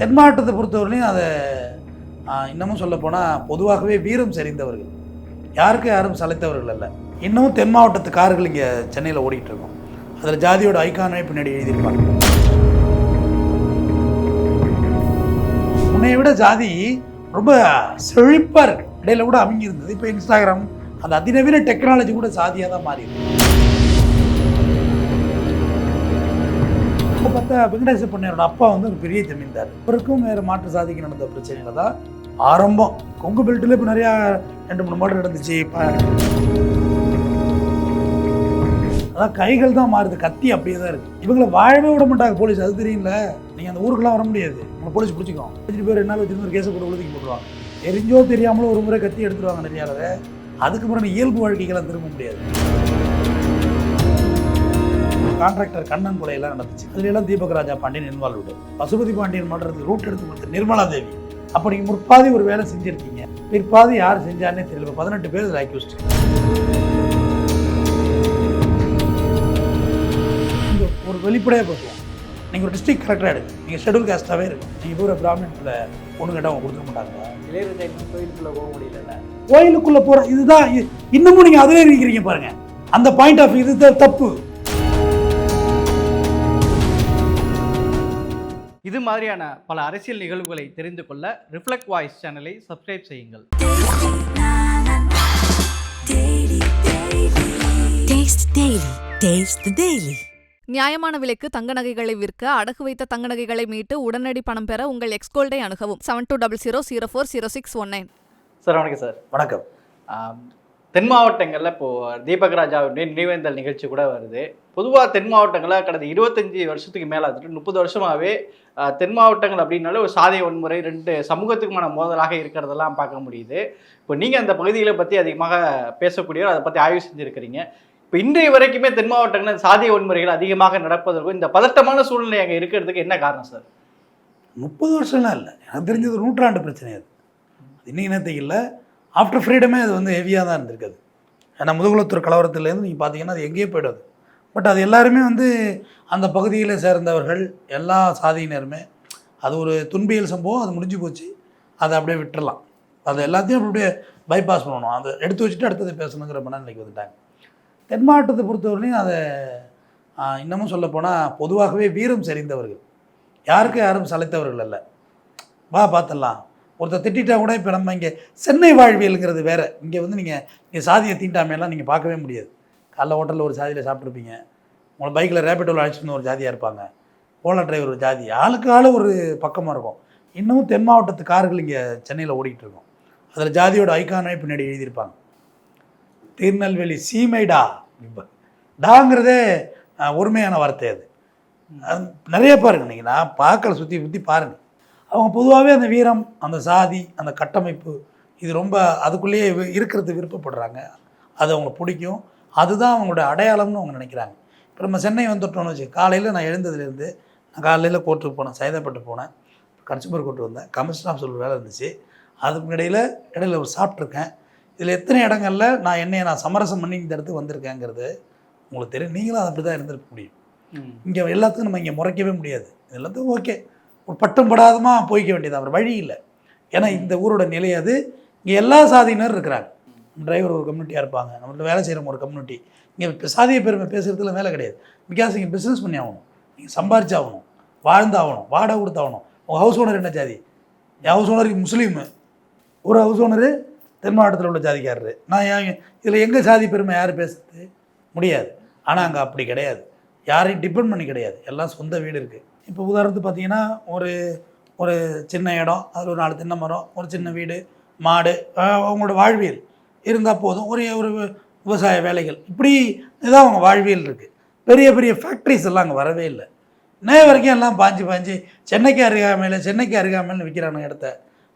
தென் மாவட்டத்தை பொறுத்தவரையிலையும் அதை இன்னமும் சொல்லப்போனால் பொதுவாகவே வீரம் செறிந்தவர்கள். யாருக்கும் யாரும் சளைத்தவர்கள் அல்ல. இன்னமும் தென் மாவட்டத்து கார்கள் இங்கே சென்னையில் ஓடிட்டு இருக்கோம். அதில் ஜாதியோட ஐக்கானே பின்னாடி எழுதியிருப்பாங்க. முன்னைய விட ஜாதி ரொம்ப செழிப்பாக இருக்கு. இடையில கூட அமைஞ்சிருந்தது இப்போ இன்ஸ்டாகிராம் அந்த அதிநவீன டெக்னாலஜி கூட சாதியாக தான் மாறிடுது இருக்கு வெங்கடேச பண்ணையரோட அப்பா வந்து ஒரு பெரிய ஜமீன்தார். இவருக்கும் வேறு மாற்று சாதிக்கு நடந்த பிரச்சனையில தான் ஆரம்பம். கொங்கு பெல்ட்டில் இப்போ நிறையா ரெண்டு மூணு மாடு நடந்துச்சு. இப்போ அதான் கைகள் தான் மாறுது. கத்தி அப்படியே தான் இருக்கு. இவங்களை வாழவே விட மாட்டாங்க போலீஸ். அது தெரியல நீங்கள் அந்த ஊருக்குலாம் வர முடியாது. உங்களை போலீஸ் பிடிச்சிக்கும். பிடிச்சிட்டு பேர் ரெண்டு வச்சுருந்து ஒரு கேஸை போட்டு உழுதுக்கு போட்டுருவாங்க. தெரிஞ்சோ தெரியாமலோ ஒரு முறை கத்தி எடுத்துருவாங்க நிறைய ஆளரை அதுக்கப்புறம் இயல்பு வாழ்க்கைக்கெல்லாம் திரும்ப முடியாது. கான்ட்ராக்டர் கண்ணன் கொலையெல்லாம் நடந்துச்சு. அதுல எல்லாம் தீபக் ராஜா பாண்டியன் இன்வால்வ்டு பசுபதி பாண்டியன் மன்றத்துக்கு ரூட் எடுத்து கொடுத்த நிர்மலா தேவி. அப்போ நீங்கள் முற்பாதி ஒரு வேலை செஞ்சுருக்கீங்க. பிற்பாதி யார் செஞ்சாருன்னே தெரியல. பதினெட்டு பேர் இதில் அக்யூஸ்ட் நீங்கள் ஒரு வெளிப்படையாக பேசுவோம். நீங்கள் ஒரு டிஸ்ட்ரிக்ட் கலெக்டராக எடுங்க. நீங்கள் ஷெடியூல் காஸ்ட்டாகவே இருக்கும் நீங்கள் போய் ஒரு பிராமணத்தில் பொண்ணு கேட்டால் அவங்க கொடுத்துக்க மாட்டாங்க இளையராஜா கோயிலுக்குள்ள போக முடியல கோயிலுக்குள்ளே போகிற இதுதான். இன்னமும் நீங்கள் அதிலே இருக்கிறீங்க பாருங்க. அந்த பாயிண்ட் ஆஃப் இது தப்பு. இது மாதிரியான பல அரசியல் நிகழ்வுகளை தெரிந்து கொள்ள ரிஃப்ளெக்ட் வாய்ஸ் சேனலை சப்ஸ்கிரைப் செய்யுங்கள் Taste Daily. Taste the Daily. நியாயமான விலைக்கு தங்க நகைகளை விற்க அடகு வைத்த தங்க நகைகளை மீட்டு உடனடி பணம் பெற உங்கள் எக்ஸ்கோல்டை அணுகவும் seven two double zero zero four zero six one nine sir வணக்கம் சார் வணக்கம் தென் மாவட்டங்களில் இப்போது தீபக் ராஜாவுடைய நினைவேந்தல் நிகழ்ச்சி கூட வருது. பொதுவாக தென் மாவட்டங்களில் கடந்த இருபத்தஞ்சி வருஷத்துக்கு மேலே வந்துட்டு முப்பது வருஷமாகவே தென் மாவட்டங்கள் அப்படின்னாலே ஒரு சாதிய வன்முறை ரெண்டு சமூகத்துக்குமான மோதலாக இருக்கிறதெல்லாம் பார்க்க முடியுது. இப்போ நீங்கள் அந்த பகுதிகளை பற்றி அதிகமாக பேசக்கூடியவர் அதை பற்றி ஆய்வு செஞ்சுருக்கிறீங்க. இப்போ இன்றைய வரைக்குமே தென் மாவட்டங்களில் சாதிய வன்முறைகள் அதிகமாக நடப்பதற்கும் இந்த பதட்டமான சூழ்நிலை அங்கே இருக்கிறதுக்கு என்ன காரணம் சார்? முப்பது வருஷம்லாம் இல்லை. எனக்கு தெரிஞ்சது நூற்றாண்டு பிரச்சனை அது. இன்னைக்கு நேரத்துக்கு இல்லை ஆஃப்டர் ஃப்ரீடமே அது வந்து ஹெவியாக தான் இருந்திருக்குது. ஏன்னா முதுகுலத்தூர் கலவரத்துலேருந்து நீங்கள் பார்த்தீங்கன்னா அது எங்கேயோ போயிடாது. பட் அது எல்லாருமே வந்து அந்த பகுதியில் சேர்ந்தவர்கள் எல்லா சாதியினருமே அது ஒரு துன்பியல் சம்பவம் அது முடிஞ்சு போச்சு. அதை அப்படியே விட்டுறலாம். அது எல்லாத்தையும் அப்படியே பைபாஸ் பண்ணணும். அதை எடுத்து வச்சுட்டு அடுத்தது பேசணுங்கிற மனநிலைக்கு வந்துட்டாங்க. தென் மாவட்டத்தை பொறுத்தவரையிலையும் அதை இன்னமும் சொல்லப்போனால் பொதுவாகவே வீரம் செறிந்தவர்கள். யாருக்கும் யாரும் சளைத்தவர்கள் அல்ல. வா பார்த்துடலாம். ஒருத்தர் திட்டிட்டா கூட இப்போ நம்ம இங்கே சென்னை வாழ்வியலுங்கிறது வேறு. இங்கே வந்து நீங்கள் இங்கே சாதியை தீண்டாமையெல்லாம் நீங்கள் பார்க்கவே முடியாது. காலைல ஹோட்டலில் ஒரு சாதியில் சாப்பிட்ருப்பீங்க உங்களை பைக்கில் ரேபிட்டோவில் அழைச்சிட்டு வந்து ஒரு ஜாதியாக இருப்பாங்க. ஓலா டிரைவர் ஒரு ஜாதி. ஆளுக்கு ஆள் ஒரு பக்கமாக இருக்கும். இன்னமும் தென் மாவட்டத்து கார்கள் இங்கே சென்னையில் ஓடிக்கிட்டு இருக்கும். அதில் ஜாதியோட ஐக்கானே பின்னாடி எழுதியிருப்பாங்க. திருநெல்வேலி சீமைடா டாங்கிறதே ஒருமையான வார்த்தை அது. நிறைய பாருங்கள் நீங்கள் நான் பார்க்கல சுற்றி சுற்றி பாருங்கள் அவங்க பொதுவாகவே அந்த வீரம் அந்த சாதி அந்த கட்டமைப்பு இது ரொம்ப அதுக்குள்ளேயே இருக்கிறது விருப்பப்படுறாங்க. அது அவங்களுக்கு பிடிக்கும். அதுதான் அவங்களோட அடையாளம்னு அவங்க நினைக்கிறாங்க. இப்போ நம்ம சென்னை வந்துட்டோம்னு வச்சு காலையில் நான் எழுந்ததுலேருந்து நான் காலையில் கோர்ட்டுக்கு போனேன் சைதாப்பேட்டை போனேன் கன்சூமர் கோர்ட்டு வந்தேன் கமிஷன் ஆஃப் சொல்கிற வேலை இருந்துச்சு. அதுக்கு இடையில் இடையில ஒரு சாப்பிட்ருக்கேன். இதில் எத்தனை இடங்கள்ல நான் என்னையை நான் சமரசம் பண்ணி இந்த இடத்துக்கு வந்திருக்கேங்கிறது உங்களுக்கு தெரியும். நீங்களும் அப்படி தான் இருந்திருக்க முடியும். இங்கே எல்லாத்துக்கும் நம்ம இங்கே முறைக்கவே முடியாது. இது எல்லாத்துக்கும் ஓகே. ஒரு பட்டம் படாதமா போய்க்க வேண்டியது அவர் வழி இல்லை. ஏன்னா இந்த ஊரோட நிலை அது. இங்கே எல்லா சாதியினர் இருக்கிறாங்க. டிரைவர் ஒரு கம்யூனிட்டியாக இருப்பாங்க. நம்மள்ட்ட வேலை செய்கிறவங்க ஒரு கம்யூனிட்டி. இங்கே இப்போ சாதிய பெருமை பேசுகிறதுல வேலை கிடையாது. பிகாஸ் இங்கே பிஸ்னஸ் பண்ணி ஆகணும். நீங்கள் சம்பாரிச்சாகணும் வாழ்ந்தாகணும் வாடகை கொடுத்தாகணும் உங்கள் ஹவுஸ் ஓனர் என்ன ஜாதி? என் ஹவுஸ் ஓனருக்கு முஸ்லீமு. ஒரு ஹவுஸ் ஓனரு தென் மாவட்டத்தில் உள்ள ஜாதிக்காரரு. நான் ஏன் இதில் எங்கே சாதி பெருமை யார் பேசுறது? முடியாது. ஆனால் அங்கே அப்படி கிடையாது. யாரையும் டிபெண்ட் பண்ணி கிடையாது. எல்லாம் சொந்த வீடு இருக்குது இப்போ உதாரணத்துக்கு பார்த்தீங்கன்னா ஒரு ஒரு சின்ன இடம் அதில் ஒரு நாலு தென்னை மரம் ஒரு சின்ன வீடு மாடு அவங்களோட வாழ்வியல். இருந்தால் போதும். ஒரு ஒரு விவசாய வேலைகள். இப்படி இதான் அவங்க வாழ்வியல் இருக்குது பெரிய பெரிய ஃபேக்ட்ரிஸ் எல்லாம் அங்கே வரவே இல்லை. இன்னைய வரைக்கும் எல்லாம் பாஞ்சு பாஞ்சு சென்னைக்கு அருகாமையில் சென்னைக்கு அருகாமையில் விற்கிறான இடத்த.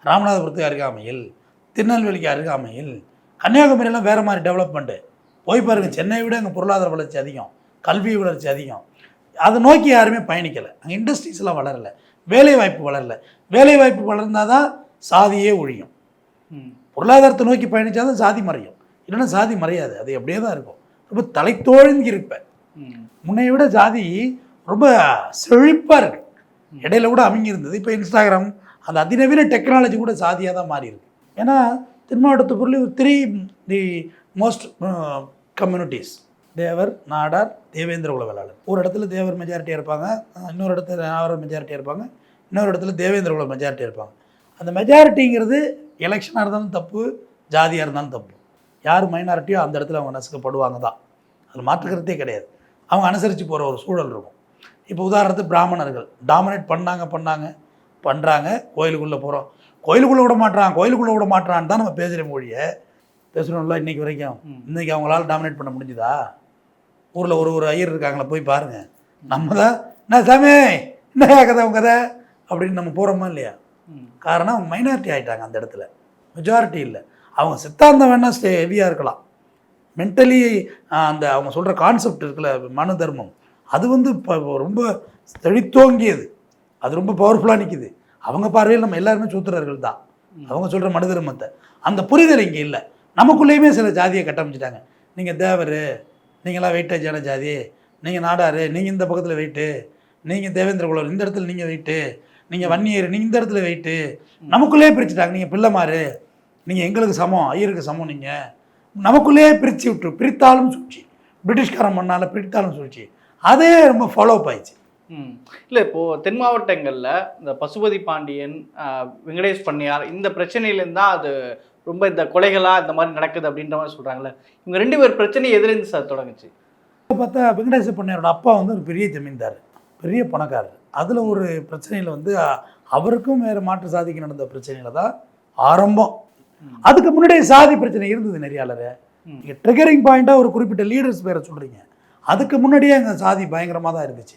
ராமநாதபுரத்துக்கு அருகாமையில் திருநெல்வேலிக்கு அருகாமையில் கன்னியாகுமரியெல்லாம் வேறு மாதிரி டெவலப்மெண்ட்டு போய் பாருங்கள் சென்னையை விட அங்கே பொருளாதார வளர்ச்சி அதிகம். கல்வி வளர்ச்சி அதிகம். அதை நோக்கி யாருமே பயணிக்கலை. அங்கே இண்டஸ்ட்ரீஸ்லாம் வளரல. வேலை வாய்ப்பு வளரல. வேலை வாய்ப்பு வளர்ந்தால் தான் சாதியே ஒழியும். பொருளாதாரத்தை நோக்கி பயணித்தாதான் சாதி மறையும். இல்லைன்னா சாதி மறையாது. அது அப்படியே தான் இருக்கும். ரொம்ப தலைத்தோழ்ந்து இருப்பேன் முன்னைய விட ஜாதி ரொம்ப செழிப்பாக இருக்கு. இடையில கூட அமைங்கி இருந்தது. இப்போ இன்ஸ்டாகிராம் அந்த அதிநவீன டெக்னாலஜி கூட சாதியாக தான் மாறி இருக்கு. ஏன்னா தென் மாவட்டத்தை பொருள் three the most communities Thevar Nadar Devendra Kula Vellalar ஒரு இடத்துல தேவர் மெஜாரிட்டியாக இருப்பாங்க இன்னொரு இடத்துல நாடார் மெஜாரிட்டியாக இருப்பாங்க இன்னொரு இடத்துல தேவேந்திர குல மெஜாரிட்டியாக இருப்பாங்க. அந்த மெஜாரிட்டிங்கிறது எலெக்ஷனாக இருந்தாலும் தப்பு ஜாதியாக இருந்தாலும் தப்பு. யார் மைனாரிட்டியோ அந்த இடத்துல அவங்க நசுக்கப்படுவாங்க தான். அதில் மாற்றுக்கிறதே கிடையாது. அவங்க அனுசரித்து போகிற ஒரு சூழல் இருக்கும். இப்போ உதாரணத்துக்கு பிராமணர்கள். டாமினேட் பண்ணாங்க பண்ணாங்க பண்ணுறாங்க கோயிலுக்குள்ளே போகிறோம் கோயிலுக்குள்ளே விட மாட்றான் கோயிலுக்குள்ளே விட மாட்றான்னு தான் நம்ம பேசுகிற மொழியை பேசுகிறோம்ல இன்னைக்கு வரைக்கும். இன்னைக்கு அவங்களால டாமினேட் பண்ண முடிஞ்சுதா? ஊரில் ஒரு ஒரு ஐயர் இருக்காங்களா போய் பாருங்கள் நம்ம தான் என்ன சாமி? என்ன கதை உங்க கதை? அப்படின்னு நம்ம போகிறோமா இல்லையா. காரணம் அவங்க மைனாரிட்டி ஆகிட்டாங்க அந்த இடத்துல. மெஜாரிட்டி இல்லை. அவங்க சித்தாந்தம் வேணால் ஸ்டே ஹெவியாக இருக்கலாம். மென்டலி அந்த அவங்க சொல்கிற கான்செப்ட் இருக்குல்ல மனு தர்மம். அது வந்து இப்போ ரொம்ப செழித்தோங்கியது அது ரொம்ப பவர்ஃபுல்லாக நிற்கிது அவங்க பார்வையில் நம்ம எல்லாருமே சூத்திரர்கள் தான். அவங்க சொல்கிற மனு தர்மத்தை. அந்த புரிதல் இங்கே இல்லை. நமக்குள்ளேயுமே சில ஜாதியை கட்டமைச்சிட்டாங்க. நீங்கள் தேவர் நீங்களாம் வெயிட்டேஜான ஜாதி? நீங்கள் நாடாரு நீங்கள் இந்த பக்கத்தில் வெயிட்டு நீங்கள் தேவேந்திர குலம் இந்த இடத்துல நீங்கள் வெயிட்டு நீங்கள் வன்னியர் நீங்கள் இந்த இடத்துல வெயிட்டு நமக்குள்ளேயே பிரிச்சுட்டாங்க. நீங்கள் பிள்ளைமாரு. நீங்கள் எங்களுக்கு சமம் ஐயருக்கு சமம் நீங்கள் நமக்குள்ளேயே பிரித்து விட்டு பிரித்தாலும் சூழ்ச்சி. பிரிட்டிஷ்காரன் பண்ணால பிரித்தாலும் சூழ்ச்சி. அதே ரொம்ப ஃபாலோ அப் ஆயிடுச்சு. ம். இல்லை இப்போது தென் மாவட்டங்களில் இந்த பசுபதி பாண்டியன் வெங்கடேஷ் பண்ணையார் இந்த பிரச்சனையிலேருந்து தான் அது ரொம்ப இந்த கொலைகளாக இந்த மாதிரி நடக்குது அப்படின்ற மாதிரி சொல்கிறாங்களே இவங்க ரெண்டு பேர் பிரச்சனை எதுலேருந்து சார் தொடங்குச்சு? இப்போ பார்த்தா வெங்கடேச பண்ணையாரோட அப்பா வந்து ஒரு பெரிய ஜமீன்தார் பெரிய பணக்காரர். அதில் ஒரு பிரச்சனையில் வந்து அவருக்கும் வேறு மாற்று சாதிக்கு நடந்த பிரச்சனையில் தான் ஆரம்பம். அதுக்கு முன்னாடியே சாதி பிரச்சனை இருந்தது நெறியாளர். நீங்கள் ட்ரிகரிங் பாயிண்ட்டாக ஒரு குறிப்பிட்ட லீடர்ஸ் பேரை சொல்கிறீங்க அதுக்கு முன்னாடியே அங்கே சாதி பயங்கரமாக தான் இருந்துச்சு.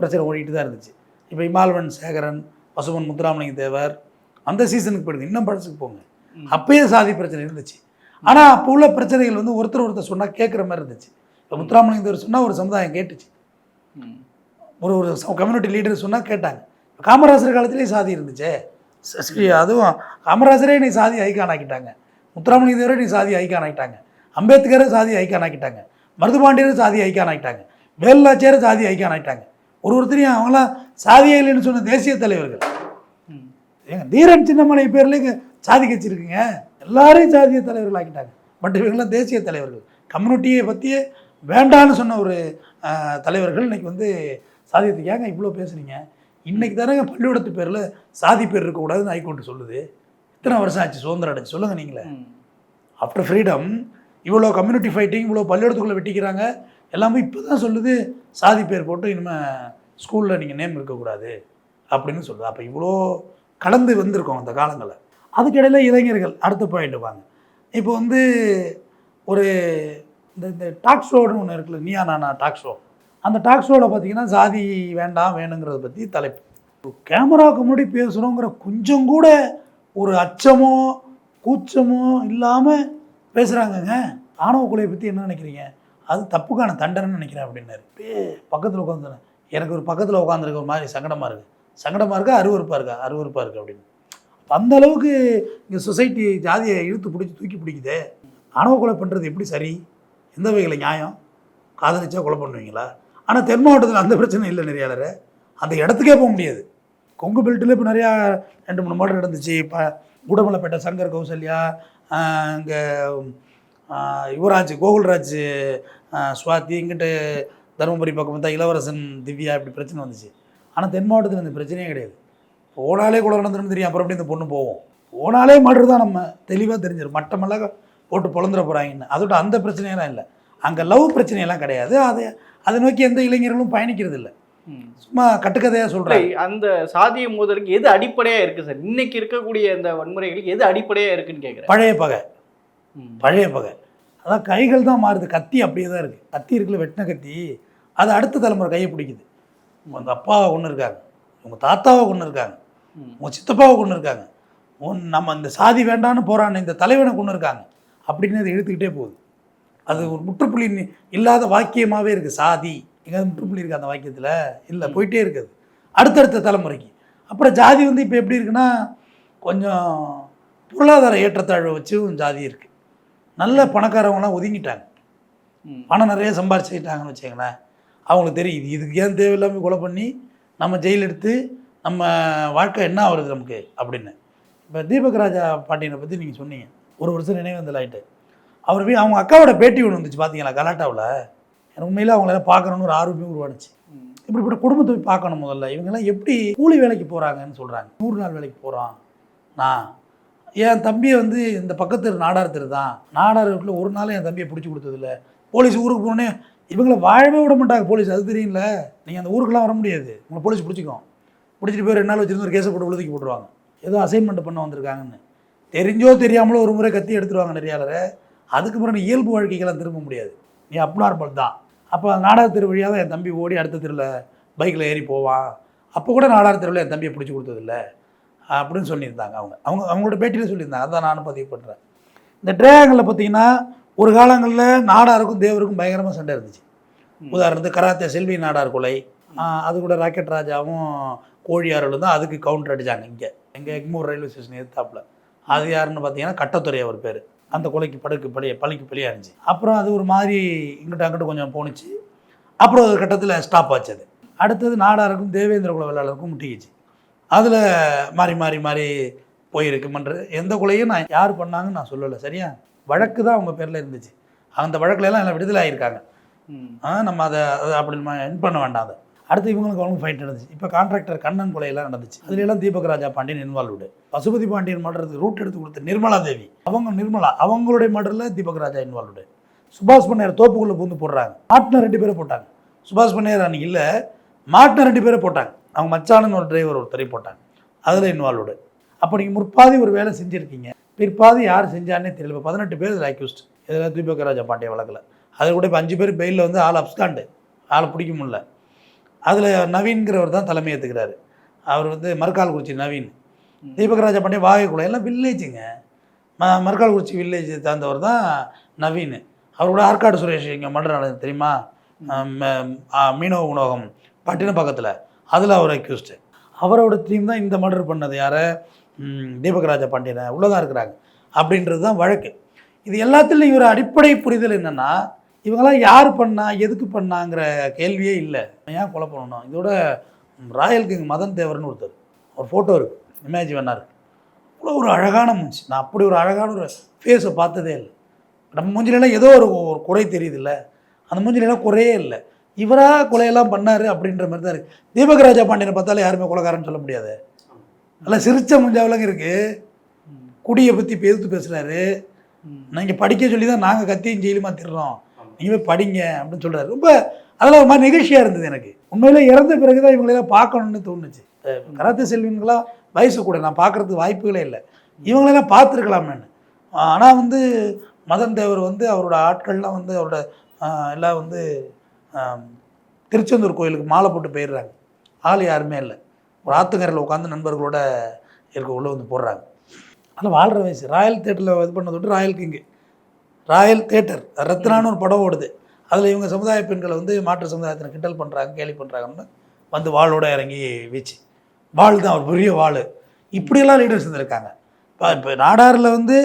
பிரச்சனை ஓடிட்டு தான் இருந்துச்சு. இப்போ இமால்வன் சேகரன் பசுவன் முத்துராமலிங்க தேவர் அந்த சீசனுக்கு போயிடுது. இன்னும் பழசுக்கு போங்க. அப்பயே சாதி பிரச்சனை இருந்துச்சு. ஆனால் அப்போ உள்ள பிரச்சனைகள் வந்து ஒருத்தர் ஒருத்தர் சொன்னால் கேட்குற மாதிரி இருந்துச்சு. இப்போ முத்துராமலிங்க தேவர் சொன்னால் ஒரு சமுதாயம் கேட்டுச்சு. ஒரு ஒரு கம்யூனிட்டி லீடர் சொன்னால் கேட்டாங்க. காமராசர் காலத்திலே சாதி இருந்துச்சே. அதுவும் காமராசரே நீ சாதி ஐக்கான் ஆக்கிட்டாங்க. முத்துராமலிங்க தேவரே நீ சாதி ஐக்கான் ஆக்கிட்டாங்க. அம்பேத்கரை சாதி ஐக்கான் ஆக்கிட்டாங்க. மருதுபாண்டியரை சாதி ஐக்கான் ஆக்கிட்டாங்க. வேலுநாச்சியாரை சாதி ஐக்கான் ஆக்கிட்டாங்க. ஒரு ஒருத்தரையும் அவங்களாம் சாதியே இல்லைன்னு சொன்ன தேசிய தலைவர்கள். ஏங்க தீரன் சின்னமலை பேர்ல இங்க சாதி கட்சி இருக்குங்க. எல்லாரையும் சாதிய தலைவர்கள் ஆக்கிட்டாங்க. பட் இவங்கெல்லாம் தேசிய தலைவர்கள். கம்யூனிட்டியை பற்றியே வேண்டான்னு சொன்ன ஒரு தலைவர்கள் இன்னைக்கு வந்து சாதியத்துக்கு ஏங்க இவ்வளோ பேசுறீங்க? இன்னைக்கு தானேங்க பள்ளிக்கூடத்து பேரில் சாதி பேர் இருக்கக்கூடாதுன்னு ஹைகோர்ட்டு சொல்லுது. இத்தனை வருஷம் ஆச்சு சுதந்திரம் அடைச்சு சொல்லுங்கள் நீங்களே. ஆஃப்டர் ஃப்ரீடம் இவ்வளோ கம்யூனிட்டி ஃபைட்டிங் இவ்வளோ பள்ளிக்கூடத்துக்குள்ளே வெட்டிக்கிறாங்க. எல்லாமே இப்போ தான் சொல்லுது சாதி பேர் போட்டு இனிமேல் ஸ்கூலில் நீங்கள் நேம் இருக்கக்கூடாது. அப்படின்னு சொல்லுது. அப்போ இவ்வளோ கலந்து வந்திருக்கோம் அந்த காலங்களில். அதுக்கிடையில் இளைஞர்கள் அடுத்த பாயிண்ட் வாங்க. இப்போ வந்து ஒரு இந்த இந்த டாக் ஷோன்னு ஒன்று இருக்குல்ல நீயா நானா டாக் ஷோ அந்த டாக் ஷோவில் பார்த்தீங்கன்னா சாதி வேண்டாம் வேணுங்கிறத பற்றி தலைப்பு. கேமராவுக்கு முன்னாடி பேசுகிறோங்கிற கொஞ்சம் கூட ஒரு அச்சமோ கூச்சமோ இல்லாமல் பேசுகிறாங்கங்க ஆணவ கொலையை பற்றி என்ன நினைக்கிறீங்க? அது தப்புக்கான தண்டனைன்னு நினைக்கிறேன் அப்படின்னாரு. பக்கத்தில் உட்காந்துனேன் எனக்கு ஒரு பக்கத்தில் உட்காந்துருக்க ஒரு மாதிரி சங்கடமாக இருக்குது சங்கடமாக இருக்கா? அருவருப்பாக இருக்கா? அருவருப்பாக இருக்குது அப்படின்னு. அந்த அளவுக்கு இங்கே சொசைட்டி ஜாதியை இழுத்து பிடிச்சி தூக்கி பிடிக்குது? ஆணவ கொலை பண்ணுறது எப்படி சரி? எந்த வகையில் நியாயம்? காதலிச்சா கொலை பண்ணுவீங்களா? ஆனால் தென் மாவட்டத்தில் அந்த பிரச்சனை இல்லை நிறையாளர். அந்த இடத்துக்கே போக முடியாது. கொங்கு பெல்ட்டில் இப்போ நிறையா ரெண்டு மூணு மாடல் நடந்துச்சு. இப்போ குடமலைப்பேட்டை சங்கர் கௌசல்யா இங்கே யுவராஜ் கோகுல்ராஜ் சுவாதி இங்கிட்டு தருமபுரி பக்கம் பார்த்தா இளவரசன் திவ்யா இப்படி பிரச்சனை வந்துச்சு. ஆனால் தென் மாவட்டத்தில் இந்த பிரச்சனையே கிடையாது. போனாலே கூட நடந்துடும் தெரியும். அப்புறம் எப்படி இந்த பொண்ணு போவோம் போனாலே மர்டர் தான் நம்ம தெளிவாக தெரிஞ்சிடும் மட்டமெல்லாம் போட்டு பொழந்துட போகிறாங்கன்னு அதோட அந்த பிரச்சனையெல்லாம் இல்லை. அங்கே லவ் பிரச்சனையெல்லாம் கிடையாது. அதை அதை நோக்கி எந்த இளைஞர்களும் பயணிக்கிறது இல்லை. சும்மா கட்டுக்கதையாக சொல்கிறாங்க அந்த சாதிய மோதலுக்கு எது அடிப்படையா இருக்கு சார்? இன்னைக்கு இருக்கக்கூடிய இந்த வன்முறைகளுக்கு எது அடிப்படையா இருக்குன்னு கேட்குறேன் பழைய பகை. பழைய பகை. அதான் கைகள் தான் மாறுது. கத்தி அப்படியே தான் இருக்குது கத்தி இருக்குல்ல வெட்டின கத்தி. அது அடுத்த தலைமுறை கையை பிடிக்குது. உங்கள் அப்பாவை கொண்டு இருக்காங்க உங்கள் தாத்தாவை கொண்டு இருக்காங்க உங்கள் சித்தப்பாவை கொண்டு இருக்காங்க. உன் நம்ம இந்த சாதி வேண்டான்னு போகிறான்னு இந்த தலைவனை கொண்டு இருக்காங்க. அப்படின்னு அதை இழுத்துக்கிட்டே போகுது. அது ஒரு முற்றுப்புள்ளி இல்லாத வாக்கியமாகவே இருக்குது சாதி எங்கேயாவது முற்றுப்புள்ளி இருக்குது அந்த வாக்கியத்தில். இல்லை போயிட்டே இருக்குது. அடுத்தடுத்த தலைமுறைக்கு. அப்புறம் ஜாதி வந்து இப்போ எப்படி இருக்குன்னா கொஞ்சம் பொருளாதார ஏற்றத்தாழ்வை வச்சும் ஜாதி இருக்குது நல்ல பணக்காரவங்களாம் ஒதுங்கிட்டாங்க. பணம் நிறைய சம்பாரிச்சுக்கிட்டாங்கன்னு வச்சுங்களேன் அவங்களுக்கு தெரியும் இது இதுக்கு ஏன் தேவையில்லாமல் கொலை பண்ணி நம்ம ஜெயில் எடுத்து நம்ம வாழ்க்கை என்ன வருது நமக்கு அப்படின்னு. இப்போ தீபக் ராஜா பாண்டியனை பற்றி நீங்கள் சொன்னீங்க. ஒரு வருஷம் நினைவேந்தல் ஆயிட்டு அவர் அவங்க அக்காவோட பேட்டி ஒன்று வந்துச்சு பார்த்தீங்களா கலாட்டாவில்? எனக்கு உண்மையில அவங்கள பார்க்கணுன்னு ஒரு ஆர்வமே உருவானுச்சு. இப்படிப்பட்ட குடும்பத்தை போய் பார்க்கணும் முதல்ல. இவங்கெல்லாம் எப்படி கூலி வேலைக்கு போகிறாங்கன்னு சொல்கிறாங்க நூறு நாள் வேலைக்கு போகிறான் நான் என் தம்பியை வந்து இந்த பக்கத்து நாடார் தெரு தான் நாடார் வீட்டில் ஒரு நாள் என் தம்பியை பிடிச்சி கொடுத்ததில்ல. போலீஸ் ஊருக்கு போனோடனே இவங்கள வாழவே விட மாட்டாங்க போலீஸ் அது தெரியும்ல. நீங்கள் அந்த ஊருக்கெல்லாம் வர முடியாது. உங்களை போலீஸ் பிடிச்சிக்கும். பிடிச்சிட்டு போய் ரெண்டு நாள் வச்சிருந்து ஒரு கேஸை போட்டு விழுதுக்கி போட்டுருவாங்க. ஏதோ அசைன்மெண்ட் பண்ண வந்திருக்காங்கன்னு. தெரிஞ்சோ தெரியாமலோ ஒரு முறை கத்தி எடுத்துருவாங்க நிறையாளரை. அதுக்கு பிறகு இயல்பு வாழ்க்கைக்கெல்லாம் திரும்ப முடியாது. நீ அப்நார்மல் தான் அப்போ நாடக தெரு வழியாக தான் என் தம்பி ஓடி அடுத்த தெருவில் பைக்கில் ஏறி போவான். அப்போ கூட நாடார் தெருவில் என் தம்பியை பிடிச்சி கொடுத்ததில்ல. அப்படின்னு சொல்லியிருந்தாங்க அவங்க. அவங்க அவங்களோட பேட்டியில் சொல்லியிருந்தாங்க. அதான் நானும் பதிவு பண்ணுறேன் இந்த ட்ரையாங்கிளில் பார்த்தீங்கன்னா ஒரு காலங்களில் நாடாருக்கும் தேவருக்கும் பயங்கரமாக சண்டை இருந்துச்சு. உதாரணத்துக்கு கராத்தே செல்வி நாடார் கொலை. அது கூட ராக்கெட் ராஜாவும் கோழியார்களும் தான் அதுக்கு கவுண்டர் அடித்தாங்க இங்கே. எங்கள் எக்மூர் ரயில்வே ஸ்டேஷன் எதிர்த்தாப்புல. அது யாருன்னு பார்த்தீங்கன்னா கட்டத்துறை அவர் பேர். அந்த கொலைக்கு படுக்கு பழிய பழிக்கு பழியா இருந்துச்சு. அப்புறம் அது ஒரு மாதிரி இங்கிட்ட அங்கிட்ட கொஞ்சம் போணுச்சு. அப்புறம் ஒரு கட்டத்தில் ஸ்டாப் ஆச்சு அது. அடுத்தது நாடாருக்கும் தேவேந்திர குல வேளாளருக்கும் முட்டிக்கிச்சு. அதில் மாறி மாறி மாறி போயிருக்கு மன்ற. எந்த கொலையும் நான் யார் பண்ணாங்கன்னு நான் சொல்லலை. சரியா? வழக்கு தான் அவங்க பேரில் இருந்துச்சு. அந்த வழக்குல எல்லாம் எல்லாம் விடுதலை ஆகியிருக்காங்க நம்ம அதை அதை அப்படி என் பண்ண வேண்டாம் அதை. அடுத்து இவங்களுக்கு அவங்க ஃபைட் நடந்துச்சு. இப்போ கான்ட்ராக்டர் கண்ணன் கொலையெல்லாம் நடந்துச்சு. அதுல எல்லாம் தீபக் ராஜா பாண்டியன் இன்வால்வ்டு பசுபதி பாண்டியன் மர்டருக்கு ரூட் எடுத்து கொடுத்த நிர்மலா தேவி. அவங்க நிர்மலா அவங்களுடைய மர்டரில் தீபக் ராஜா இன்வால்வ்டு சுபாஷ் பண்ணையார் தோப்புக்குள்ளே பூந்து போடுறாங்க. மாட்டின ரெண்டு பேரை போட்டாங்க. சுபாஷ் பண்ணையார் அன்னைக்கு இல்லை மாட்டின ரெண்டு பேரை போட்டாங்க. அவங்க மச்சானன் ஒரு டிரைவர் ஒருத்தரை போட்டாங்க. அதில் இன்வால்வ்டு அப்போ நீங்கள் முற்பாதி ஒரு வேலை செஞ்சுருக்கீங்க. பிற்பாதி யார் செஞ்சானே தெரியல. இப்போ பதினெட்டு பேர் இதில் அக்யூஸ்ட் இதில் தீபக் ராஜா பாண்டிய வழக்கில். அதில் கூட இப்போ அஞ்சு பேர் பெயிலில் வந்து ஆள் அப்ஸ்காண்டு ஆளை பிடிக்க முடியல. அதில் நவீன்கிறவர் தான் தலைமை ஏற்றுக்கிறாரு அவர் வந்து மறுக்கால்குறிச்சி நவீன். தீபக் ராஜா பாண்டிய வாகைக்குளம் எல்லாம் வில்லேஜுங்க. ம மறுக்கால்குறிச்சி வில்லேஜ் சார்ந்தவர் தான் நவீன். அவரோட ஆற்காடு சுரேஷ் இங்கே மர்டர் நடந்தது தெரியுமா? மீனவ உணவகம் பட்டினம் பக்கத்தில். அதில் அவர் அக்யூஸ்டு அவரோட டீம் தான் இந்த மர்டர் பண்ணது யாரை? ம், தீபக் ராஜா பாண்டியனை. உள்ளதான் இருக்கிறாங்க. அப்படின்றது தான் வழக்கு. இது எல்லாத்துலையும் இவர் அடிப்படை புரிதல் என்னென்னா இவங்கெல்லாம் யார் பண்ணா எதுக்கு பண்ணாங்கிற கேள்வியே இல்லை. ஏன் கொலை பண்ணணும் இதோட ராயல் கிங் மதன் தேவர்னு ஒருத்தர் ஒரு ஃபோட்டோ இருக்கு இமேஜ் வேணார் அவ்வளோ ஒரு அழகான மூஞ்சி நான் அப்படி ஒரு அழகான ஒரு ஃபேஸை பார்த்ததே இல்லை. நம்ம மூஞ்சிலெல்லாம் ஏதோ ஒரு ஒரு குறை தெரியுதுல்ல அந்த மூஞ்சிலெல்லாம் குறையே இல்லை. இவராக கொலையெல்லாம் பண்ணார் அப்படின்ற மாதிரி தான் இருக்குது தீபக் ராஜா பாண்டியனை பார்த்தாலே யாருமே கொலைகாரன்னு சொல்ல முடியாது. நல்லா சிரிச்ச மூஞ்சாவிலங்க இருக்குது குடியை பற்றி எதிர்த்து பேசுகிறாரு நீங்கள் படிக்க சொல்லி தான் நாங்கள் கத்தியும் ஜெயிலுமா திடுறோம் நீங்கள் போய் படிங்க அப்படின்னு சொல்கிறாரு ரொம்ப அதெல்லாம் ஒரு மாதிரி நிகழ்ச்சியாக இருந்தது எனக்கு. உண்மையில இறந்த பிறகு தான் இவங்களெல்லாம் பார்க்கணும்னு தோணுச்சு. கராத்தே செல்விங்களாம் வயசு கூட நான் பார்க்கறதுக்கு வாய்ப்புகளே இல்லை. இவங்களெல்லாம் பார்த்துருக்கலாம் நான். ஆனால் வந்து மதன் தேவர் வந்து அவரோட ஆட்கள்லாம் வந்து அவரோட எல்லாம் வந்து திருச்செந்தூர் கோயிலுக்கு மாலை போட்டு போயிடுறாங்க. ஆள் யாருமே இல்லை. ஒரு ஆத்துங்கரையில் உட்காந்து நண்பர்களோட இருக்க உள்ள வந்து போடுறாங்க. அதில் வாழ்கிற வயசு. ராயல் தேட்டரில் இது பண்ண தொட்டு ராயல் கிங்கு. ராயல் தேட்டர் ரத்னான்னு ஒரு படம் ஓடுது. அதில் இவங்க சமுதாய பெண்களை வந்து மாற்று சமுதாயத்தினை கிண்டல் பண்ணுறாங்க கேலி பண்ணுறாங்கன்னு வந்து வாளோட இறங்கி வீச்சு. வாள் தான் ஒரு பெரிய வாள். இப்படியெல்லாம் லீடர்ஸ் இருந்திருக்காங்க. இப்போ இப்போ நாடாரில் வந்து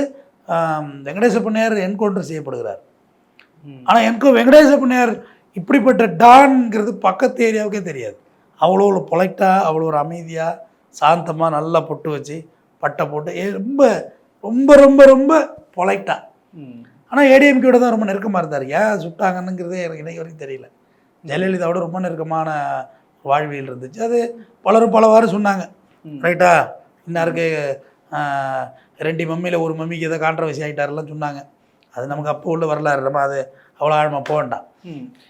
வெங்கடேச பண்ணையார் என்கவுண்டர் செய்யப்படுகிறார். ஆனால் எனக்கு வெங்கடேச பண்ணையார் இப்படிப்பட்ட டான்ங்கிறது பக்கத்து ஏரியாவுக்கே தெரியாது. அவ்வளோ ஒரு பொலைட்டாக அவ்வளோ ஒரு அமைதியாக சாந்தமாக நல்லா பொட்டு வச்சு பட்டை போட்டு ரொம்ப ரொம்ப ரொம்ப ரொம்ப பொலைட்டாக. ஆனால் ஏடிஎம்கேயோட தான் ரொம்ப நெருக்கமாக இருந்தார். ஏன் சுட்டாங்கன்னுங்கிறதே எனக்கு இன்னைக்கு வரைக்கும் தெரியல. ஜெயலலிதாவோட ரொம்ப நெருக்கமான வாழ்வியல் இருந்துச்சு. அது பலரும் பலவாறு சொன்னாங்க. ரைட்டா இன்னாருக்கு ரெண்டு மம்மியில் ஒரு மம்மிக்கு ஏதோ கான்ட்ரவர்சி ஆகிட்டாரெல்லாம் சொன்னாங்க. அது நமக்கு அப்போ உள்ள வரலாறு. நம்ம அது அவ்வளோ ஆழமாக போக வேண்டாம்.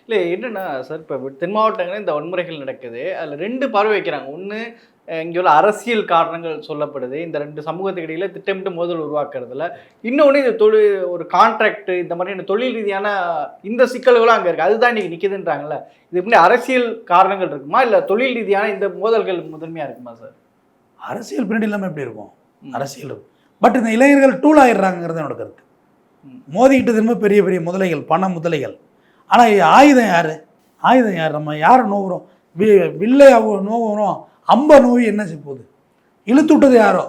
இல்லை என்னன்னா சார் இப்போ தென் மாவட்டங்களில் இந்த வன்முறைகள் நடக்குது. அதில் ரெண்டு பார்வை வைக்கிறாங்க ஒன்று இங்கே உள்ள அரசியல் காரணங்கள் சொல்லப்படுது. இந்த ரெண்டு சமூகத்துக்கு இடையில திட்டமிட்டு மோதல் உருவாக்குறதுல. இன்னொன்று இந்த தொழில் ஒரு கான்ட்ராக்ட் இந்த மாதிரியான தொழில் ரீதியான இந்த சிக்கல்களும் அங்கே இருக்குது அதுதான் இன்னைக்கு நிற்கிதுன்றாங்கல்ல இது எப்படி அரசியல் காரணங்கள் இருக்குமா? இல்லை தொழில் ரீதியான இந்த மோதல்கள் முதன்மையாக இருக்குமா சார் அரசியல் பின்னாடி இல்லாமல் எப்படி இருக்கும். அரசியல் இருக்கும். பட் இந்த இளைஞர்கள் டூல் ஆயிடுறாங்கிறது என்னோட கருத்து. மோதிக்கிட்டு திரும்ப பெரிய பெரிய முதலைகள் பண முதலைகள். ஆனால் ஆயுதம் யார்? ஆயுதம் யார்? நம்ம யாரை நோவுறோம்? வி வில்லை நோவுறோம்? அம்பை நோவி என்ன செய்ய போகுது? இழுத்து விட்டது யாரோ?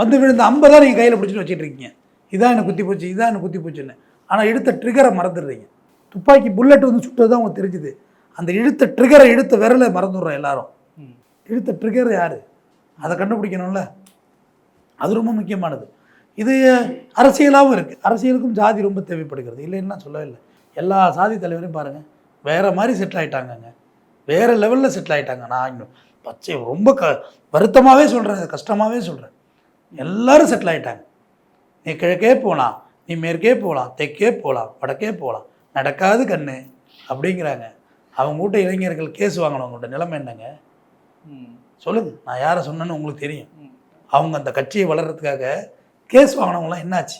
வந்து விழுந்த அம்பை தான் நீங்கள் கையில் பிடிச்சிட்டு வச்சிட்டு இருக்கீங்க. இதான் எனக்கு குத்தி போச்சு இதான் எனக்கு குத்தி போச்சுன்னு. ஆனால் எடுத்த ட்ரிகரை மறந்துடுறீங்க. துப்பாக்கி புல்லட் வந்து சுட்டது தான் உங்களுக்கு தெரிஞ்சுது. அந்த இழுத்த ட்ரிகரை இழுத்த விரலை மறந்துடுறோம் எல்லாரும். இழுத்த ட்ரிகர் யார்? அதை கண்டுபிடிக்கணும்ல? அது ரொம்ப முக்கியமானது. இது அரசியலாகவும் இருக்குது அரசியலுக்கும் ஜாதி ரொம்ப தேவைப்படுகிறது. இல்லைன்னா சொல்லவே இல்லை. எல்லா சாதி தலைவரையும் பாருங்கள் வேறு மாதிரி செட்டில் ஆயிட்டாங்கங்க. வேறு லெவலில் செட்டில் ஆயிட்டாங்க. நான் இன்னும் பச்சை ரொம்ப க வருத்தமாகவே சொல்கிறேன் கஷ்டமாகவே சொல்கிறேன் எல்லாரும் செட்டில் ஆயிட்டாங்க. நீ கிழக்கே போகலாம் நீ மேற்கே போகலாம் தெற்கே போகலாம் வடக்கே போகலாம் நடக்காது கண்ணு அப்படிங்கிறாங்க. அவங்க கூட்ட இளைஞர்கள் கேஸ் வாங்கினவங்கள்ட்ட நிலைமை என்னங்க? ம். சொல்லுங்க நான் யாரை சொன்னேன்னு உங்களுக்கு தெரியும். அவங்க அந்த கட்சியை வளர்கிறதுக்காக கேஸ் வாங்கினவங்களாம் என்னாச்சு?